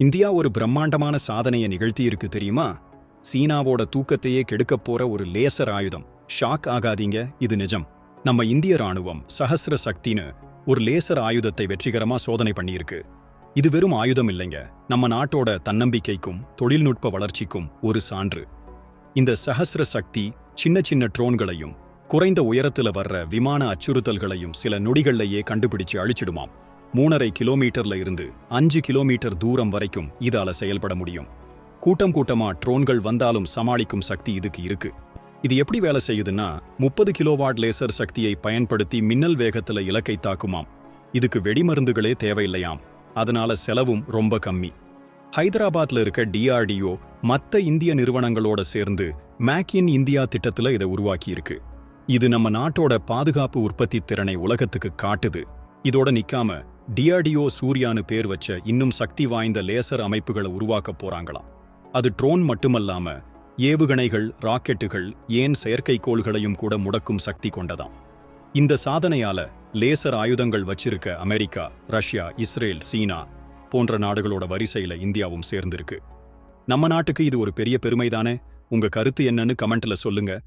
India ஒரு பிரம்மாண்டமான சாதனையை நிகழ்த்தியிருக்கு தெரியுமா? சீனாவோட தூக்கத்தையே கெடுக்கப் போற ஒரு லேசர் ஆயுதம். ஷாக் ஆகாதீங்க இது நிஜம். நம்ம இந்திய ராணுவம் சஹஸ்ர சக்தின்னு ஒரு லேசர் ஆயுதத்தை வெற்றிகரமா சோதனை பண்ணியிருக்கு. இது வெறும் ஆயுதம் இல்லைங்க. நம்ம நாட்டோட தன்னம்பிக்கைக்கும் தொழில்நுட்ப வளர்ச்சிக்கும் ஒரு சான்று. இந்த சஹஸ்ர சக்தி சின்ன சின்ன ட்ரோன்களையும் குறைந்த உயரத்துல வர்ற விமான அச்சுறுத்தல்களையும் சில நொடிகள்லையே கண்டுபிடிச்சு அழிச்சிடுமாம். மூணரை கிலோமீட்டர்ல இருந்து அஞ்சு கிலோமீட்டர் தூரம் வரைக்கும் இதால செயல்பட முடியும். கூட்டம் கூட்டமா ட்ரோன்கள் வந்தாலும் சமாளிக்கும் சக்தி இதுக்கு இருக்கு. இது எப்படி வேலை செய்யுதுன்னா முப்பது கிலோவாட் லேசர் சக்தியை பயன்படுத்தி மின்னல் வேகத்துல இலக்கை தாக்குமாம். இதுக்கு வெடிமருந்துகளே தேவையில்லையாம். அதனால செலவும் ரொம்ப கம்மி. ஹைதராபாத்ல இருக்க டிஆர்டிஓ மத்த இந்திய நிறுவனங்களோட சேர்ந்து மேக் இன் இந்தியா திட்டத்துல இதை உருவாக்கியிருக்கு. இது நம்ம நாட்டோட பாதுகாப்பு உற்பத்தி திறனை உலகத்துக்கு காட்டுது. இதோட நிக்காம டிஆர்டிஓ சூர்யான்னு பேர் வச்ச இன்னும் சக்தி வாய்ந்த லேசர் அமைப்புகளை உருவாக்க போறாங்களாம். அது ட்ரோன் மட்டுமல்லாம ஏவுகணைகள் ராக்கெட்டுகள் ஏன் செயற்கைக்கோள்களையும் கூட முடக்கும் சக்தி கொண்டதாம். இந்த சாதனையால லேசர் ஆயுதங்கள் வச்சிருக்க அமெரிக்கா ரஷ்யா இஸ்ரேல் சீனா போன்ற நாடுகளோட வரிசையில இந்தியாவும் சேர்ந்திருக்கு. நம்ம நாட்டுக்கு இது ஒரு பெரிய பெருமைதானே? உங்க கருத்து என்னன்னு கமெண்ட்ல சொல்லுங்க.